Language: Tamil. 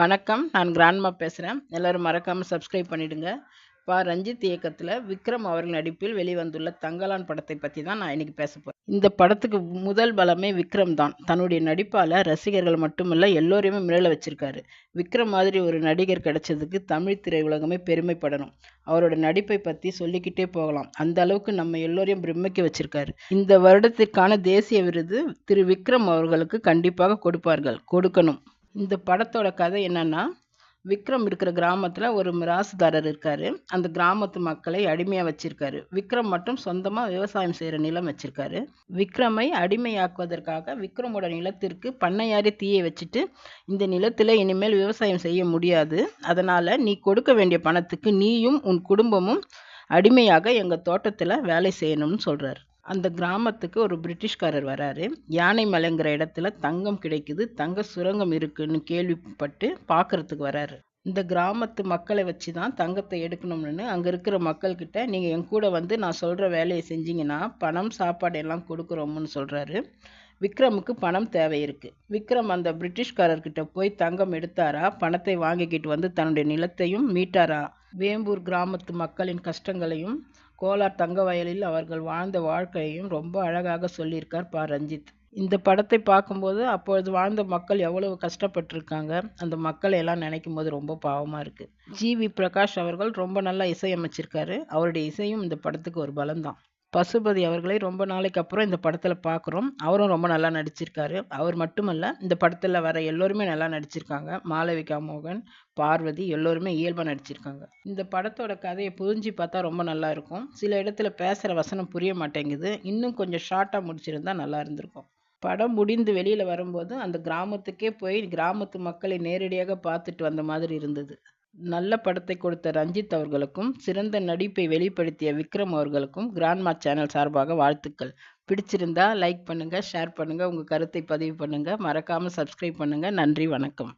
வணக்கம். நான் கிராண்ட்மா பேசுகிறேன் எல்லாரும் மறக்காமல் சப்ஸ்கிரைப் பண்ணிடுங்க. பா. ரஞ்சித் இயக்கத்தில் விக்ரம் அவர்கள் நடிப்பில் வெளிவந்துள்ள தங்கலான் படத்தை பற்றி தான் நான் இன்றைக்கி பேச போகிறேன் இந்த படத்துக்கு முதல் பலமே விக்ரம் தான். தன்னுடைய நடிப்பால் ரசிகர்கள் மட்டுமல்ல எல்லோரையுமே மிரள வச்சிருக்காரு. விக்ரம் மாதிரி ஒரு நடிகர் கிடைச்சதுக்கு தமிழ் திரையுலகமே பெருமைப்படணும். அவரோட நடிப்பை பற்றி சொல்லிக்கிட்டே போகலாம். அந்த அளவுக்கு நம்ம எல்லோரையும் பிரமிக்க வச்சிருக்காரு. இந்த வருடத்திற்கான தேசிய விருது திரு விக்ரம் அவர்களுக்கு கண்டிப்பாக கொடுப்பார்கள். கொடுக்கணும். இந்த படத்தோட கதை என்னன்னா, விக்ரம் இருக்கிற கிராமத்துல ஒரு மிராசுதாரர் இருக்காரு. அந்த கிராமத்து மக்களை அடிமையா வச்சிருக்காரு. விக்ரம் மட்டும் சொந்தமா விவசாயம் செய்கிற நிலம் வச்சிருக்காரு. விக்ரமை அடிமையாக்குவதற்காக விக்ரமோட நிலத்திற்கு பண்ணையாரே தீயை வச்சுட்டு, இந்த நிலத்துல இனிமேல் விவசாயம் செய்ய முடியாது. அதனால நீ கொடுக்க வேண்டிய பணத்துக்கு நீயும் உன் குடும்பமும் அடிமையாக எங்கள் தோட்டத்தில் வேலை செய்யணும்னு சொல்கிறார் அந்த கிராமத்துக்கு ஒரு பிரிட்டிஷ்காரர் வராரு. யானைமலைங்கிற இடத்துல தங்கம் கிடைக்குது. தங்க சுரங்கம் இருக்குன்னு கேள்விப்பட்டு பார்க்கறதுக்கு வராரு. இந்த கிராமத்து மக்களை வச்சு தான் தங்கத்தை எடுக்கணும்னு அங்கே இருக்கிற மக்கள்கிட்ட நீங்கள் என் கூட வந்து நான் சொல்கிற வேலையை செஞ்சீங்கன்னா பணம், சாப்பாடு எல்லாம் கொடுக்குறோம்னு சொல்கிறாரு விக்ரமுக்கு பணம் தேவை இருக்கு. விக்ரம் அந்த பிரிட்டிஷ்காரர்கிட்ட போய் தங்கம் எடுத்தாரா, பணத்தை வாங்கிக்கிட்டு வந்து தன்னுடைய நிலத்தையும் மீட்டாரா, வேம்பூர் கிராமத்து மக்களின் கஷ்டங்களையும், கோலார் தங்க வயலில் அவர்கள் வாழ்ந்த வாழ்க்கையையும் ரொம்ப அழகாக சொல்லியிருக்கார் பா. ரஞ்சித். இந்த படத்தை பார்க்கும்போது அப்பொழுது வாழ்ந்த மக்கள் எவ்வளவு கஷ்டப்பட்டிருக்காங்க. அந்த மக்களை எல்லாம் நினைக்கும் போது ரொம்ப பாவமாக இருக்குது ஜி. வி. பிரகாஷ் அவர்கள் ரொம்ப நல்லா இசையமைச்சிருக்காரு. அவருடைய இசையும் இந்த படத்துக்கு ஒரு பலம் தான். பசுபதி அவர்களை ரொம்ப நாளைக்கு அப்புறம் இந்த படத்தில் பார்க்குறோம். அவரும் ரொம்ப நல்லா நடிச்சிருக்காரு. அவர் மட்டுமல்ல, இந்த படத்தில் வர எல்லோருமே நல்லா நடிச்சிருக்காங்க. மாளவிகா மோகன், பார்வதி எல்லோருமே இயல்பாக நடிச்சிருக்காங்க. இந்த படத்தோட கதையை புரிஞ்சு பார்த்தா ரொம்ப நல்லா இருக்கும். சில இடத்துல பேசுகிற வசனம் புரிய மாட்டேங்குது. இன்னும் கொஞ்சம் ஷார்ட்டாக முடிச்சிருந்தா நல்லா இருந்திருக்கும். படம் முடிந்து வெளியில் வரும்போது அந்த கிராமத்துக்கே போய் கிராமத்து மக்களை நேரடியாக பார்த்துட்டு வந்த மாதிரி இருந்தது. நல்ல படத்தை கொடுத்த ரஞ்சித் அவர்களுக்கும், சிறந்த நடிப்பை வெளிப்படுத்திய விக்ரம் அவர்களுக்கும் கிராண்ட்மா சேனல் சார்பாக வாழ்த்துக்கள். பிடிச்சிருந்தா லைக் பண்ணுங்கள் ஷேர் பண்ணுங்கள் உங்கள் கருத்தை பதிவு பண்ணுங்கள் மறக்காமல் சப்ஸ்கிரைப் பண்ணுங்கள் நன்றி, வணக்கம்.